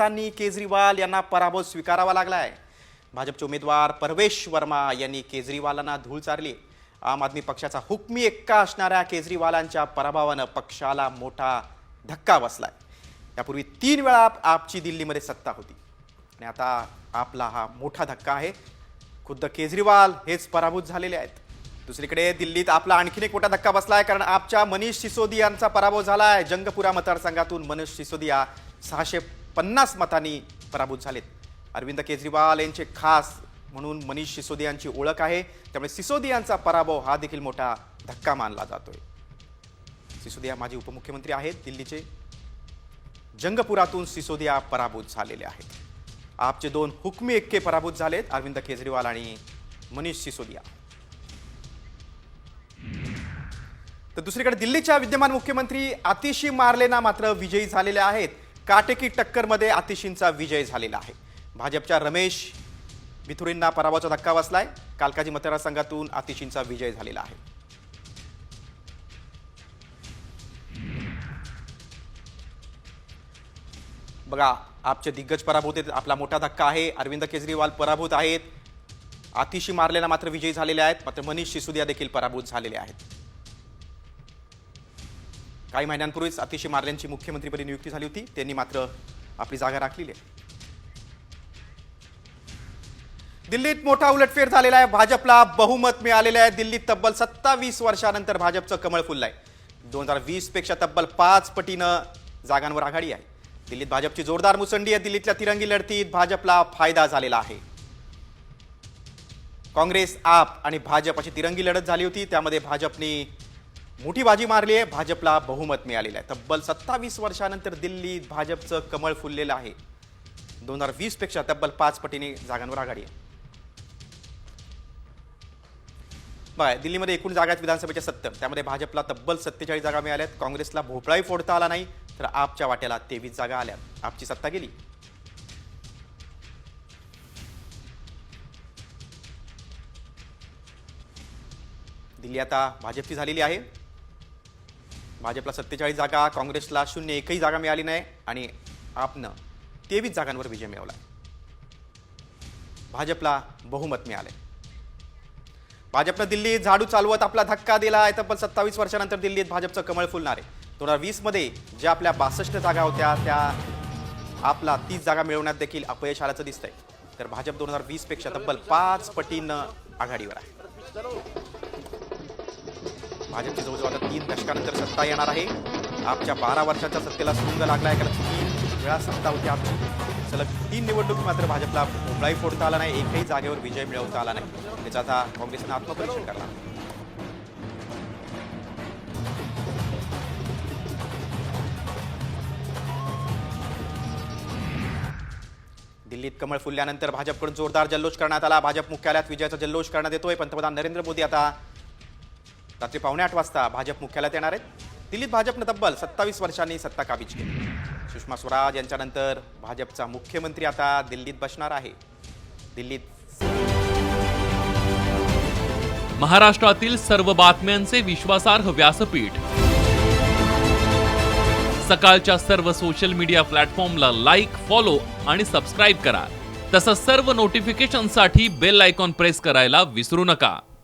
मतांनी केजरीवाल यांना पराभव स्वीकारावा लागला आहे भाजपचे उमेदवार परवेश वर्मा यांनी केजरीवालांना धूळ चारली. आम आदमी पक्षाचा हुकमी एक्का असणाऱ्या केजरीवालांच्या पराभवानं पक्षाला मोठा धक्का बसलाय. यापूर्वी तीन वेळा आपची दिल्लीमध्ये सत्ता होती. आणि आता आपला हा मोठा धक्का आहे. खुद्द केजरीवाल हेच पराभूत झालेले आहेत. दुसरीकडे दिल्लीत आपला आणखीन एक मोठा धक्का बसला आहे कारण आपच्या मनीष सिसोदियांचा पराभव झाला आहे जंगपुरा मतदारसंघातून मनीष सिसोदिया सहाशे पन्नास मतांनी पराभूत झालेत. अरविंद केजरीवाल यांचे खास म्हणून मनीष सिसोदियांची ओळख आहे. त्यामुळे सिसोदियांचा पराभव हा देखील मोठा धक्का मानला जातोय. सिसोदिया माजी उपमुख्यमंत्री आहेत. दिल्लीचे जंगपुरातून सिसोदिया पराभूत झालेले आहेत. आपचे दोन हुकमी एक्के पराभूत झालेत अरविंद केजरीवाल आणि मनीष सिसोदिया. तर दुसरीकडे दिल्लीच्या विद्यमान मुख्यमंत्री आतिशी मार्लेना मात्र विजयी झालेल्या आहेत. काटेकी टक्करमध्ये आतिशींचा विजय झालेला आहे. भाजपच्या रमेश बिथुरींना पराभवाचा धक्का बसलाय. कालकाजी मतदारसंघातून आतिशींचा विजय झालेला आहे. बघा आपचे दिग्गज पराभूत आहेत. आपला मोठा धक्का आहे. अरविंद केजरीवाल पराभूत आहेत. आतिशी मारलेला मात्र विजयी झालेले आहेत. मात्र मनीष सिसोदिया देखील पराभूत झालेले आहेत. काही महिन्यांपूर्वीच अतिशय मारल्यांची मुख्यमंत्रीपदी नियुक्ती झाली होती. त्यांनी मात्र आपली जागा राखलेली आहे. दिल्लीत मोठा उलटफेर झालेला आहे. भाजपला बहुमत मिळालेलं आहे. दिल्लीत तब्बल सत्तावीस वर्षानंतर भाजपचं कमळ फुललं आहे दोन हजार वीसपेक्षा तब्बल पाच पटीनं जागांवर आघाडी आहे. दिल्लीत भाजपची जोरदार मुसंडी आहे. दिल्लीतल्या तिरंगी लढतीत भाजपला फायदा झालेला आहे. काँग्रेस आप आणि भाजप अशी तिरंगी लढत झाली होती. त्यामध्ये भाजपने मोठी बाजी मारली आहे भाजपला बहुमत मिळालेलं आहे. तब्बल सत्तावीस वर्षानंतर दिल्लीत भाजपचं कमळ फुललेलं आहे. दोन हजार वीसपेक्षा तब्बल पाच पटीने जागांवर आघाडी आहे. बघा दिल्लीमध्ये एकूण जागा आहेत विधानसभेच्या सत्तर. त्यामध्ये भाजपला तब्बल सत्तेचाळीस जागा मिळाल्यात काँग्रेसला भोपळाही फोडता आला नाही. तर आपच्या वाट्याला तेवीस जागा आल्या आपची सत्ता गेली. दिल्ली आता भाजपची झालेली आहे. भाजपला सत्तेचाळीस जागा काँग्रेसला शून्य एकही जागा मिळाली नाही आणि आपनं तेवीस जागांवर विजय मिळवला. भाजपला बहुमत मिळाले भाजपनं दिल्लीत झाडू चालवत आपला धक्का दिला आहे तब्बल सत्तावीस वर्षानंतर दिल्लीत भाजपचं कमळ फुलणार. आहे दोन हजार वीसमध्ये ज्या आपल्या बासष्ट जागा होत्या त्या आपला तीस जागा मिळवण्यात देखील अपयश आल्याचं दिसतंय. तर भाजप दोन हजार वीसपेक्षा तब्बल पाच पटीनं आघाडीवर आहे. भाजपची जवळजवळ आता तीन दशकानंतर सत्ता येणार आहे. आमच्या बारा वर्षाच्या सत्तेला सुंग लागला आहे कारण तीन वेळा सत्ता होती आमची सलग तीन निवडणुकी मात्र भाजपला मुंबई फोडता आला नाही एकही जागेवर विजय मिळवता आला नाही. त्याचा आता काँग्रेसनं आत्मपरीक्षण करणार. दिल्लीत कमळ फुलल्यानंतर भाजपकडून जोरदार जल्लोष करण्यात आला. भाजप मुख्यालयात विजयाचा जल्लोष करण्यात येतोय. पंतप्रधान नरेंद्र मोदी आता रात्री पावणे आठ वाजता भाजप मुख्यालयात येणार आहेत. दिल्लीत भाजपनं तब्बल सत्तावीस वर्षांनी सत्ता काबीज केली. सुषमा स्वराज यांच्यानंतर भाजपचा मुख्यमंत्री आता दिल्लीत बसणार आहे. दिल्लीत महाराष्ट्रातील सर्व बातम्यांचे विश्वासार्ह व्यासपीठ. सकाळच्या सर्व सोशल मीडिया प्लॅटफॉर्मला लाईक फॉलो आणि सबस्क्राईब करा. तसंच सर्व नोटिफिकेशनसाठी बेल आयकॉन प्रेस करायला विसरू नका.